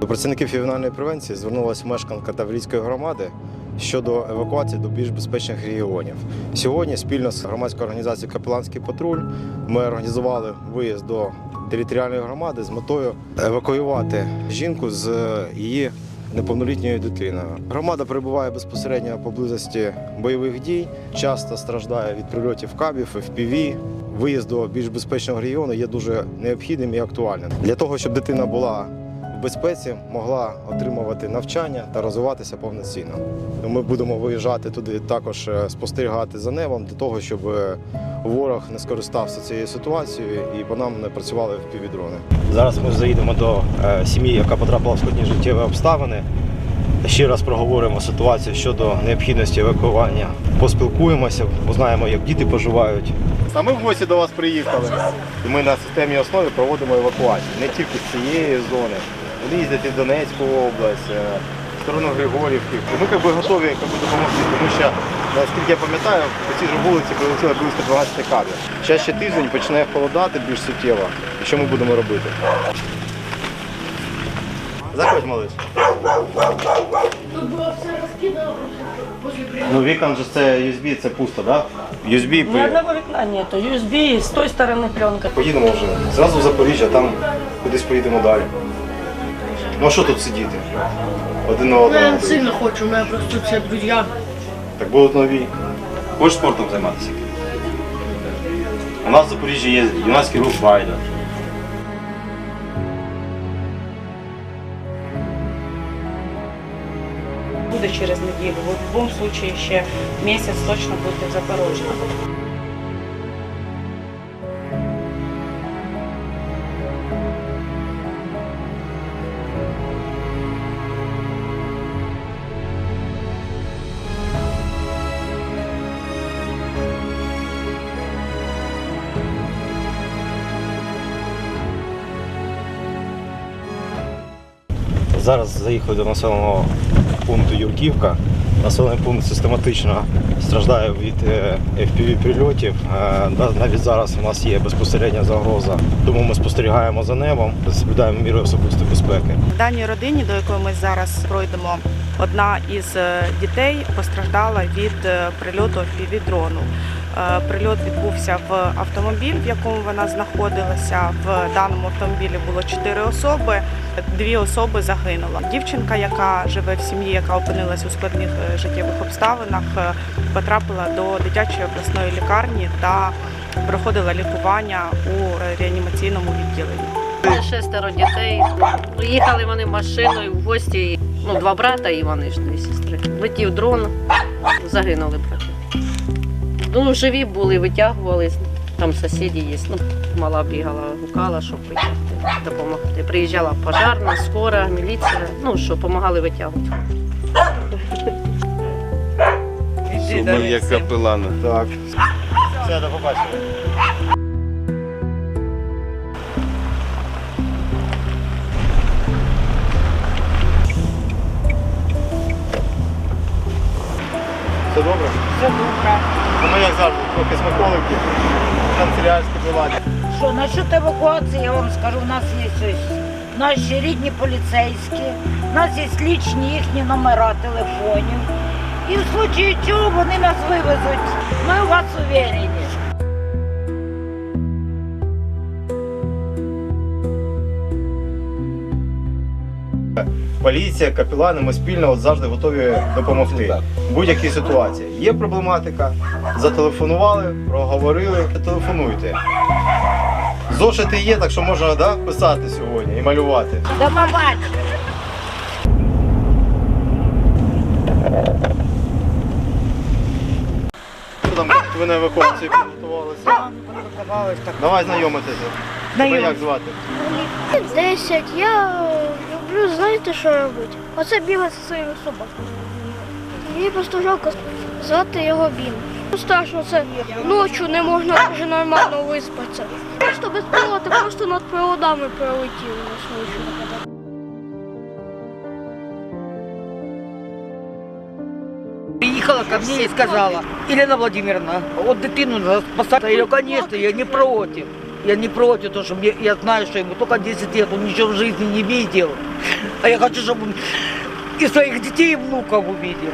До працівників ювенальної превенції звернулася мешканка Таврійської громади щодо евакуації до більш безпечних регіонів. Сьогодні спільно з громадською організацією Капеланський патруль ми організували виїзд до територіальної громади з метою евакуювати жінку з її неповнолітньою дитиною. Громада перебуває безпосередньо поблизості бойових дій, часто страждає від прильотів кабів, FPV. Виїзд до більш безпечного регіону є дуже необхідним і актуальним для того, щоб дитина була в безпеці, могла отримувати навчання та розвиватися повноцінно. Ми будемо виїжджати туди також е, спостерігати за небом для того, щоб е, ворог не скористався цією ситуацією і по нам не працювали впівдрони. Зараз ми заїдемо до е, сім'ї, яка потрапила в складні життєві обставини. Ще раз проговоримо ситуацію щодо необхідності евакуювання. Поспілкуємося, узнаємо, як діти поживають. А ми в гості до вас приїхали. І ми на системній основі проводимо евакуацію не тільки з цієї зони. Вони їздять і в Донецьку область, е, в сторону Григорівки. І ми якби, готові якби, допомогти, тому що, наскільки я пам'ятаю, по цій же вулиці прилетіло близько 12 кадрів. Зараз ще тиждень починає холодати більш суттєво. І що ми будемо робити? Заходь, малиш. Тут було все розкидано. Ну, вікон же це USB, це пусто, так? Да? USB Ни одного вікна нету. USB, с той стороны пленка. Поїдемо вже. Зразу в Запоріжжя, там кудись поїдемо далі. Ну а що тут сидіти? Один на Ну, я не сильно хочу, у мене просто все друзі. Так будуть нові. Хочеш спортом займатися? У нас в Запоріжжі є юнацький рух Байда. Буде через неділю. В будь-якому случае ще місяць точно буде в Запорожжі. Зараз заїхали до населеного пункту Юрківка. Населений пункт систематично страждає від fpv прильотів. Навіть зараз у нас є безпосередня загроза, тому ми спостерігаємо за небом, соблюдаємо міри особистої безпеки. В даній родині, до якої ми зараз пройдемо, одна із е, дітей постраждала від е, прильоту FPV-дрону. Е, Прильот відбувся в автомобіль, в якому вона знаходилася. В даному автомобілі було чотири особи. Дві особи загинуло. Дівчинка, яка живе в сім'ї, яка опинилась у складних е, життєвих обставинах, е, потрапила до дитячої обласної лікарні та проходила лікування у е, реанімаційному відділенні. Шестеро дітей. Приїхали вони машиною в гості. Ну, два брата і вони ж дві сестри. Летів дрон, загинули брати. Ну, живі були, витягували. Там сусіди є. Ну, мала бігала, гукала, щоб допомогти. Приїжджала пожарна, скора, міліція. Ну, що допомагали витягувати. Ми як капелана. Так. Все, до побачення. Все добре? Все добре. Ну, ми як завжди, трохи смаколики, канцелярські приладі. Що насчет евакуації, я вам скажу, у нас є ось наші рідні поліцейські, у нас є лічні їхні номера телефонів. І в случаї чого вони нас вивезуть. Ми у вас уверені. Поліція, капелани, ми спільно от завжди готові допомогти. В будь-якій ситуації. Є проблематика, зателефонували, проговорили, телефонуйте. Зошити є, так що можна да, писати сьогодні і малювати. До побачення. Там, ви на евакуацію підготувалися? Давай знайомитися. Тебе як звати? 10. Я люблю, знаєте, що робити? Оце бігати зі своїми собаками. Мені просто жалко звати його Бін. Страшно це ночі не можна вже нормально виспатися. Просто без пілоти, просто над проводами пролетіли нас ночі. Приехала ко мне и сказала, Елена Владимировна, вот дитину надо спасать. Я конечно, я не против. Я не против, того, что мне, я знаю, что ему только 10 лет, он ничего в жизни не видел. А я хочу, чтобы он и своих детей, и внуков увидел.